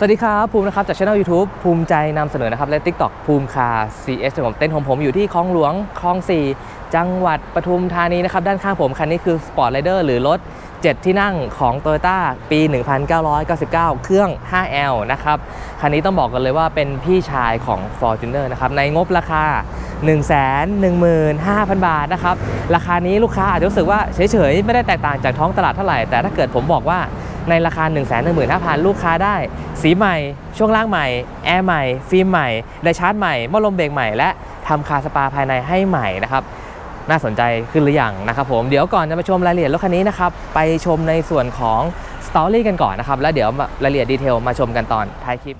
สวัสดีครับ ภูมินะครับ จากช่อง YouTube ภูมิใจนำเสนอนะครับ และ TikTok ภูมิคา CS ผมเต้นของผมอยู่ที่คลองหลวงคลอง 4 จังหวัดปทุมธานีนะครับ ด้านข้างผม คันนี้คือ Sport Rider หรือรถ 7 ที่นั่งของ Toyota ปี 1999 เครื่อง 5L นะครับ คันนี้ต้องบอกกันเลยว่าเป็นพี่ชายของ Fortuner นะครับ ในงบราคา 115,000 บาทนะครับ ราคานี้ลูกค้าอาจจะรู้สึกว่าเฉยๆ ไม่ได้แตกต่างจากท้องตลาดเท่าไหร่แต่ถ้าเกิดผมบอกว่า ในราคา 1 1 5 0 0 0 ลูกค้าได้ สีใหม่ ช่วงล่างใหม่ แอร์ใหม่ ฟิล์มใหม่ไดชาร์จใหม่หม้อลมเบรกใหม่ และทำคาสปาภายในให้ใหม่นะครับน่าสนใจขึ้นหรือยังนะครับผมเดี๋ยวก่อนจะมาชมรายละเอียดรถคันนี้นะครับไปชมในส่วนของสตอรี่กันก่อนนะครับแล้วเดี๋ยวรายละเอียดดีเทลมาชมกันตอนท้ายคลิป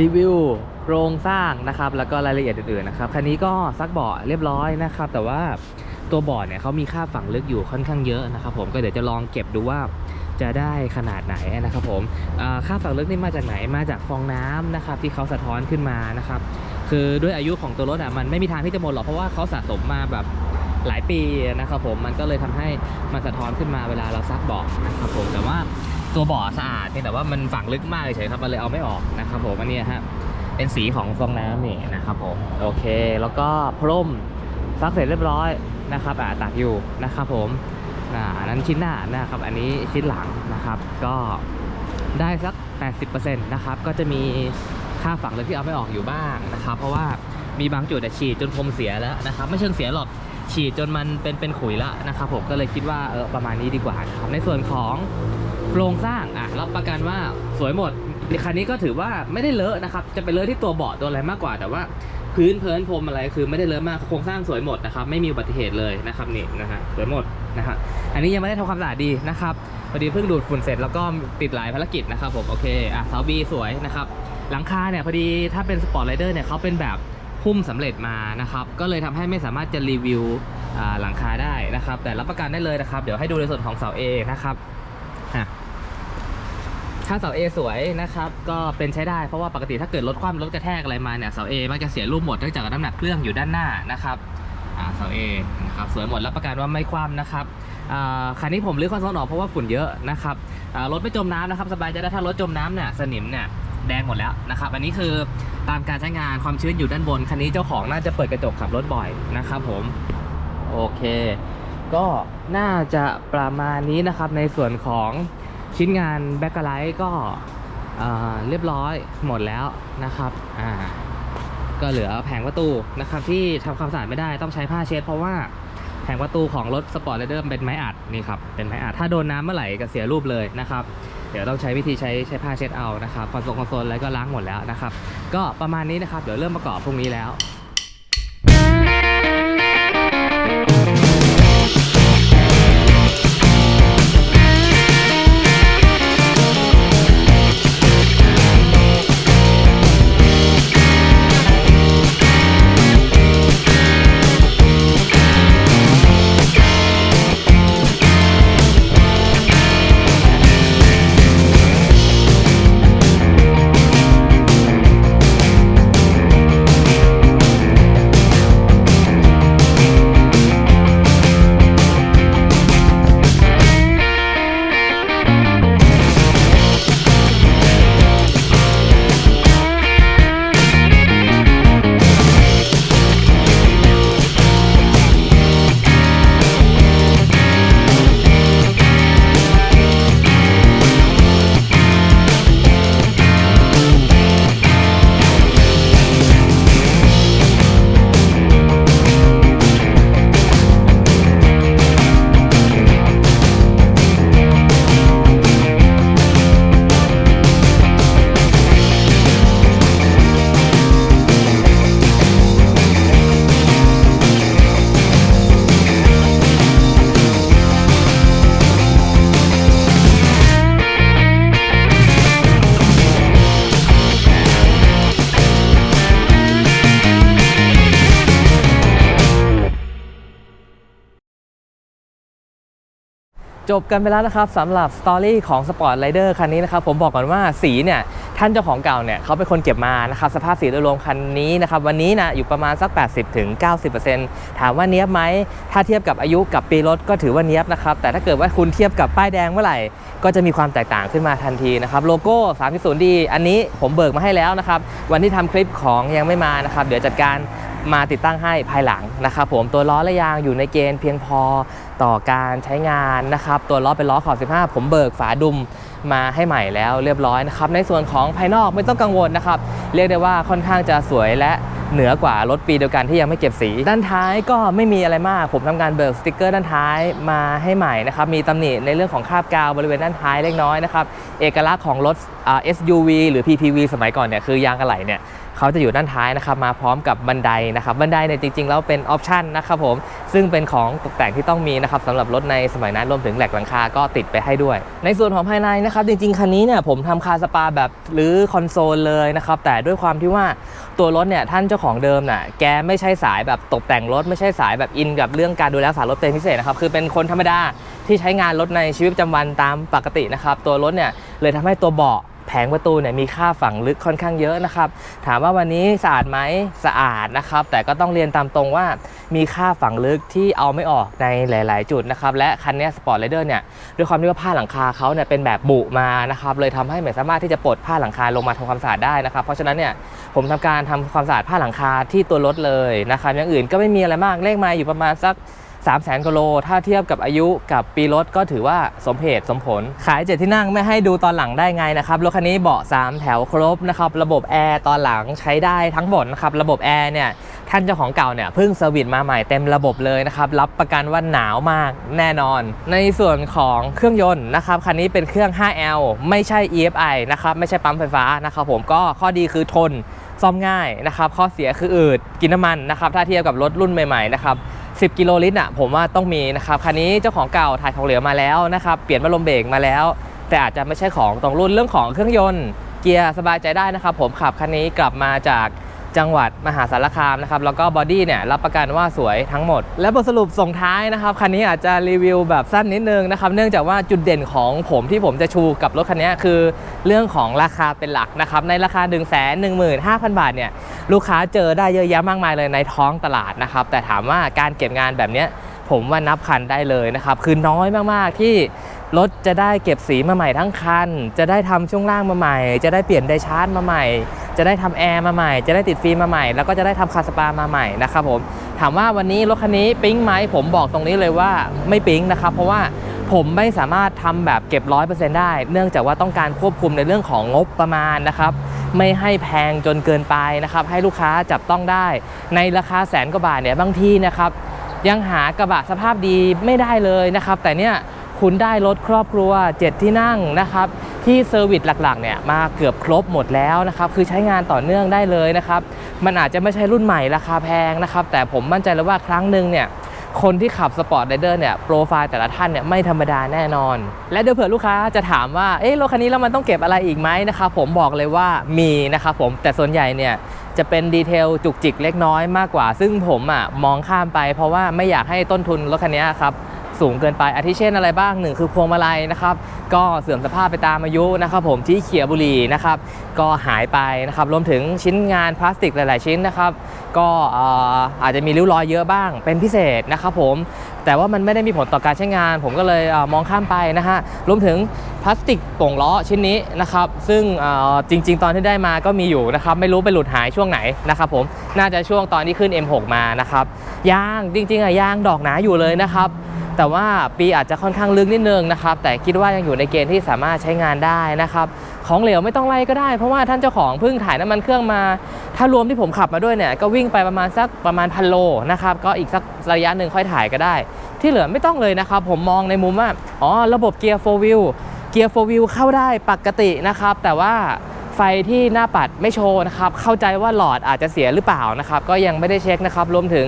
รีวิวโครงสร้างนะครับ แล้วก็รายละเอียดอื่นๆนะครับคันนี้ก็ซักเบาะเรียบร้อยนะครับ แต่ว่าตัวเบาะเนี่ยเขามีค่าฝังลึกอยู่ค่อนข้างเยอะนะครับ ผมก็เดี๋ยวจะลองเก็บดูว่าจะได้ขนาดไหนนะครับผมอ่าค่าฝังลึกนี่มาจากไหนมาจากฟองน้ำนะครับ ที่เขาสะท้อนขึ้นมานะครับ คือด้วยอายุของตัวรถอะมันไม่มีทางที่จะหมดหรอกเพราะว่าเขาสะสมมาแบบหลายปีนะครับผมมันก็เลยทำให้มันสะท้อนขึ้นมาเวลาเราซักเบาะนะครับผมแต่ว่า ตัวบ่อสะอาดเพียงแต่ว่ามันฝังลึกมากเฉยครับมันเลยเอาไม่ออกนะครับผมอันนี้ฮะเป็นสีของฟองน้ำนี่นะครับผมโอเค แล้วก็พรมซักเสร็จเรียบร้อยนะครับอ่าตากอยู่นะครับผมอ่าอันนั้นชิ้นหน้านะครับ อันนี้ชิ้นหลังนะครับ ก็ได้สัก 80%นะครับ ก็จะมีค่าฝังลึกที่เอาไม่ออกอยู่บ้างนะครับ เพราะว่า มีบางจุดอะฉีดจนพรมเสียแล้วนะครับไม่เชิงเสียหรอกฉีดจนมันเป็นเป็นขุยแล้วนะครับผมก็เลยคิดว่าเออประมาณนี้ดีกว่านะครับในส่วนของโครงสร้างอะรับประกันว่าสวยหมดคันนี้ก็ถือว่าไม่ได้เลอะนะครับจะเป็นเลอะที่ตัวเบาะตัวอะไรมากกว่า แต่ว่าพื้นเพลินพรมอะไรคือไม่ได้เลอะมากโครงสร้างสวยหมดนะครับไม่มีอุบัติเหตุเลยนะครับนี่นะฮะสวยหมดนะฮะอันนี้ยังไม่ได้ทำความสะอาดดีนะครับพอดีเพิ่งดูดฝุ่นเสร็จแล้วก็ติดหลายภารกิจนะครับผมโอเคอะเสาบีสวยนะครับหลังคาเนี่ยพอดีถ้าเป็นสปอร์ตไรเดอร์เนี่ยเขาเป็นแบบ หุ้มสำเร็จมานะครับก็เลยทำให้ไม่สามารถจะรีวิวหลังคาได้นะครับ แต่รับประกันได้เลยนะครับ เดี๋ยวให้ดูในส่วนของเสา A นะครับถ้าเสา A สวยนะครับ ก็เป็นใช้ได้เพราะว่าปกติถ้าเกิดรถคว่ำรถกระแทกอะไรมาเนี่ยเสา A มักจะเสียรูปหมดเนื่องจากน้ำหนักเครื่องอยู่ด้านหน้านะครับอ่าเสา A นะครับสวยหมดรับประกันว่าไม่คว่ำนะครับอ่าคันนี้ผมรื้อคอนโซลออกเพราะว่าฝุ่นเยอะนะครับรถไม่จมน้ำนะครับสบายใจได้ถ้ารถจมน้ำเนี่ยสนิมเนี่ย แดงหมดแล้วนะครับ อันนี้คือตามการใช้งานความชื้นอยู่ด้านบน คันนี้เจ้าของน่าจะเปิดกระจกขับรถบ่อยนะครับผม โอเค ก็น่าจะประมาณนี้นะครับในส่วนของชิ้นงานแบ็กไลท์ก็เรียบร้อยหมดแล้วนะครับ อ่า ก็เหลือแผงประตูนะครับที่ทำความสะอาดไม่ได้ต้องใช้ผ้าเช็ด เพราะว่าแผงประตูของรถสปอร์ตเรเดอร์เป็นไม้อัดนี่ครับ เป็นไม้อัด ถ้าโดนน้ำเมื่อไหร่ก็เสียรูปเลยนะครับ เดี๋ยวต้องใช้วิธีใช้ใช้ผ้าเช็ดเอานะครับคอนโซลคอนโซลแล้วก็ล้างหมดแล้วนะครับก็ประมาณนี้นะครับเดี๋ยวเริ่มประกอบพรุ่งนี้แล้ว จบกันไปแล้วนะครับสำหรับสตอรี่ของ Sport Rider คันนี้นะครับผมบอกก่อนว่าสีเนี่ยท่านเจ้าของเก่าเนี่ยเขาเป็นคนเก็บมานะครับสภาพสีโดยรวมคันนี้นะครับวันนี้นะอยู่ประมาณสัก 80-90%ถามว่าเนี้ยบไหมถ้าเทียบกับอายุกับปีรถก็ถือว่าเนี้ยบนะครับแต่ถ้าเกิดว่าคุณเทียบกับป้ายแดงเมื่อไหร่ ก็จะมีความแตกต่างขึ้นมาทันทีนะครับโลโก้ 3.0D อันนี้ผมเบิกมาให้แล้วนะครับวันที่ทำคลิปของยังไม่มานะครับเดี๋ยวจัดการมาติดตั้งให้ภายหลังนะครับผมตัวล้อและยางอยู่ในเกณฑ์เพียงพอ ต่อการใช้งานนะครับ ตัวล้อเป็นล้อขอบ 15 ผมเบิกฝาดุมมาให้ใหม่แล้วเรียบร้อยนะครับ ในส่วนของภายนอกไม่ต้องกังวลนะครับ เรียกได้ว่าค่อนข้างจะสวยและเหนือกว่ารถปีเดียวกันที่ยังไม่เก็บสี ด้านท้ายก็ไม่มีอะไรมาก ผมทำการเบิกสติกเกอร์ด้านท้ายมาให้ใหม่นะครับ มีตำหนิในเรื่องของคราบกาวบริเวณด้านท้ายเล็กน้อยนะครับ เอกลักษณ์ของรถ SUV หรือ PPV สมัยก่อนเนี่ยคือยางอะไหล่เนี่ย เขาจะอยู่ด้านท้ายนะครับมาพร้อมกับบันไดนะครับบันไดเนี่ยจริงๆแล้วเป็นออปชันนะครับผมซึ่งเป็นของตกแต่งที่ต้องมีนะครับสำหรับรถในสมัยนั้นรวมถึงแหลกหลังคาก็ติดไปให้ด้วย ในส่วนของภายในนะครับจริงๆคันนี้เนี่ยผมทำคาสปาแบบหรือคอนโซลเลยนะครับแต่ด้วยความที่ว่าตัวรถเนี่ยท่านเจ้าของเดิมน่ะแกไม่ใช่สายแบบตกแต่งรถไม่ใช่สายแบบอินกับเรื่องการดูแลสารรถเป็นพิเศษนะครับคือเป็นคนธรรมดาที่ใช้งานรถในชีวิตประจำวันตามปกตินะครับตัวรถเนี่ยเลยทำให้ตัวเบาะ แผงประตูเนี่ยมีค่าฝังลึกค่อนข้างเยอะนะครับ ถามว่าวันนี้สะอาดไหมสะอาดนะครับ แต่ก็ต้องเรียนตามตรงว่ามีค่าฝังลึกที่เอาไม่ออกในหลาย ๆ จุดนะครับ และคันเนี้สปอร์ตไรเดอร์เนี่ยด้วยความที่ว่าผ้าหลังคาเขาเนี่ยเป็นแบบบุมานะครับเลยทำให้ไม่สามารถที่จะปลดผ้าหลังคาลงมาทำความสะอาดได้นะครับ เพราะฉะนั้นเนี่ยผมทำการทำความสะอาดผ้าหลังคาที่ตัวรถเลยนะครับอย่างอื่นก็ไม่มีอะไรมากเลขไมาอยู่ประมาณสัก 3 0 0แสนกโล ถ้าเทียบกับอายุกับปีรถก็ถือว่าสมเหตุสมผล ขายเจ็ดที่นั่งไม่ให้ดูตอนหลังได้ไงนะครับ รถคันนี้เบาะ 3 แถวครบนะครับ ระบบแอร์ตอนหลังใช้ได้ทั้งหมดนะครับ ระบบแอร์เนี่ย ท่านเจ้าของเก่าเนี่ยเพิ่งเซอร์วิสมาใหม่เต็มระบบเลยนะครับ รับประกันว่าหนาวมากแน่นอน ในส่วนของเครื่องยนต์นะครับ คันนี้เป็นเครื่อง 5L ไม่ใช่ EFI นะครับ ไม่ใช่ปั๊มไฟฟ้านะครับผม ก็ข้อดีคือทน ซ่อมง่ายนะครับ ข้อเสียคืออืด กินน้ำมันนะครับ ถ้าเทียบกับรถรุ่นใหม่ๆนะครับ 10 กิโลลิตรอะผมว่าต้องมีนะครับคันนี้เจ้าของเก่าถ่ายของเหลือมาแล้วนะครับเปลี่ยนพัดลมเบรกมาแล้ว แต่อาจจะไม่ใช่ของตรงรุ่นเรื่องของเครื่องยนต์เกียร์สบายใจได้นะครับผมขับคันนี้กลับมาจาก จังหวัดมหาสารคามนะครับแล้วก็บอดี้เนี่ยรับประกันว่าสวยทั้งหมด และบทสรุปส่งท้ายนะครับคันนี้อาจจะรีวิวแบบสั้นนิดนึงนะครับเนื่องจากว่าจุดเด่นของผมที่ผมจะชูกับรถคันนี้คือเรื่องของราคาเป็นหลักนะครับในราคา 1 1 5 0 0 0 บาทเนี่ยลูกค้าเจอได้เยอะแยะมากมายเลยในท้องตลาดนะครับแต่ถามว่าการเก็บงานแบบนี้ ผมว่านับคันได้เลยนะครับ คือน้อยมากๆที่รถจะได้เก็บสีมาใหม่ทั้งคัน จะได้ทำช่วงล่างมาใหม่ จะได้เปลี่ยนไดชาร์จมาใหม่ จะได้ทำแอร์มาใหม่ จะได้ติดฟิล์มมาใหม่ แล้วก็จะได้ทำคาสปามาใหม่นะครับผม ถามว่าวันนี้รถคันนี้ปิ๊งไหม ผมบอกตรงนี้เลยว่าไม่ปิ๊งนะครับ เพราะว่าผมไม่สามารถทำแบบเก็บร้อยเปอร์เซ็นต์ได้ เนื่องจากว่าต้องการควบคุมในเรื่องของงบประมาณนะครับ ไม่ให้แพงจนเกินไปนะครับ ให้ลูกค้าจับต้องได้ ในราคาแสนกว่าบาทเนี่ย บางทีนะครับ ยังหากระบะสภาพดีไม่ได้เลยนะครับ แต่เนี่ยคุณได้รถครอบครัว 7 ที่นั่งนะครับ ที่เซอร์วิสหลักๆเนี่ยมาเกือบครบหมดแล้วนะครับ คือใช้งานต่อเนื่องได้เลยนะครับ มันอาจจะไม่ใช่รุ่นใหม่ราคาแพงนะครับ แต่ผมมั่นใจเลยว่าครั้งหนึ่งเนี่ย คนที่ขับสปอร์ตไรเดอร์เนี่ยโปรไฟล์แต่ละท่านเนี่ยไม่ธรรมดาแน่นอน และเดี๋ยวเผื่อลูกค้าจะถามว่าเอ๊ะรถคันนี้แล้วมันต้องเก็บอะไรอีกไหมนะครับผมบอกเลยว่ามีนะครับผมแต่ส่วนใหญ่เนี่ยจะเป็นดีเทลจุกจิกเล็กน้อยมากกว่า ซึ่งผมอะมองข้ามไป เพราะว่าไม่อยากให้ต้นทุนรถคันนี้ครับ สูงเกินไปอาทิเช่นอะไรบ้างหนึ่งคือพวงมาลัยนะครับก็เสื่อมสภาพไปตามอายุนะครับผมที่เขียบุหรีนะครับก็หายไปนะครับรวมถึงชิ้นงานพลาสติกหลาย ๆ ชิ้นนะครับก็เอ่อาจจะมีริ้วรอยเยอะบ้างเป็นพิเศษนะครับผมแต่ว่ามันไม่ได้มีผลต่อการใช้งาน ผมก็เลยอมองข้ามไปนะฮะรวมถึงพลาสติกป่งล้อชิ้นนี้นะครับซึ่งจริง ๆ ตอนที่ได้มาก็มีอยู่นะครับไม่รู้ไปหลุดหายช่วงไหนนะครับผมน่าจะช่วงตอนที่ขึ้น M6 มานะครับยางจริงๆอะยางดอกหนาอยู่เลยนะครับ แต่ว่าปีอาจจะค่อนข้างลึกนิดนึงนะครับ แต่คิดว่ายังอยู่ในเกณฑ์ที่สามารถใช้งานได้นะครับ ของเหลวไม่ต้องไล่ก็ได้ เพราะว่าท่านเจ้าของเพิ่งถ่ายน้ำมันเครื่องมา ถ้ารวมที่ผมขับมาด้วยเนี่ยก็วิ่งไปประมาณสักประมาณพันโลนะครับ ก็อีกสักระยะหนึ่งค่อยถ่ายก็ได้ ที่เหลือไม่ต้องเลยนะครับ ผมมองในมุมว่า อ๋อ ระบบเกียร์โฟวิลเกียร์โฟวิลเข้าได้ปกตินะครับ แต่ว่าไฟที่หน้าปัดไม่โชว์นะครับ เข้าใจว่าหลอดอาจจะเสียหรือเปล่านะครับ ก็ยังไม่ได้เช็คนะครับ รวมถึง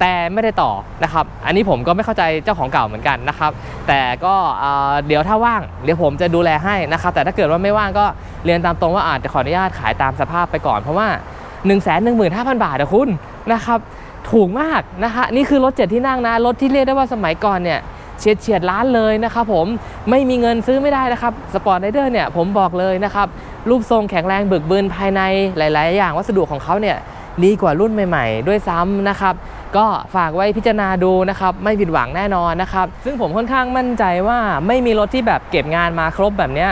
แต่ไม่ได้ต่อนะครับ อันนี้ผมก็ไม่เข้าใจเจ้าของเก่าเหมือนกันนะครับ แต่ก็เดี๋ยวถ้าว่างเดี๋ยวผมจะดูแลให้นะครับ แต่ถ้าเกิดว่าไม่ว่างก็เรียนตามตรงว่าอาจจะขออนุญาตขายตามสภาพไปก่อนเพราะว่า 1 1 5 0 0 0 บาทนะคุณนะครับถูกมากนะฮะนี่คือรถเจ็ดที่นั่งนะรถที่เรียกได้ว่าสมัยก่อนเนี่ยเฉียดเฉียดล้านเลยนะครับผมไม่มีเงินซื้อไม่ได้นะครับสปอร์ตไรเดอร์เนี่ยผมบอกเลยนะครับรูปทรงแข็งแรงบึกบืนภายในหลาย ๆ อย่างวัสดุของเขาเนี่ย ดีกว่ารุ่นใหม่ๆ ด้วยซ้ำนะครับ ก็ฝากไว้พิจารณาดูนะครับ ไม่ผิดหวังแน่นอนนะครับ ซึ่งผมค่อนข้างมั่นใจว่าไม่มีรถที่แบบเก็บงานมาครบแบบเนี้ย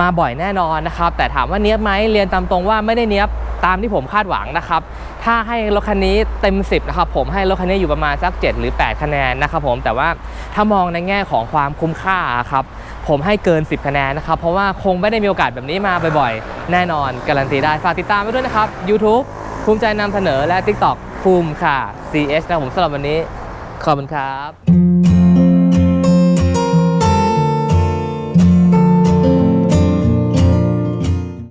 มาบ่อยแน่นอนนะครับ แต่ถามว่าเนี้ยบไหมเรียนตามตรงว่าไม่ได้เนี้ยบตามที่ผมคาดหวังนะครับ ถ้าให้รถคันนี้เต็ม 10นะครับผมให้รถคันนี้อยู่ประมาณสัก 7 หรือ 8 คะแนนนะครับผมแต่ว่าถ้ามองในแง่ของความคุ้มค่าครับผมให้เกิน 10 คะแนนนะครับ เพราะว่าคงไม่ได้มีโอกาสแบบนี้มาบ่อยๆ แน่นอน การันตีได้ ฝากติดตามไปด้วยนะครับ YouTube ภูมิใจนำเสนอและ TikTok ภูมิค่ะ CS นะครับผมสำหรับวันนี้ ขอบคุณครับ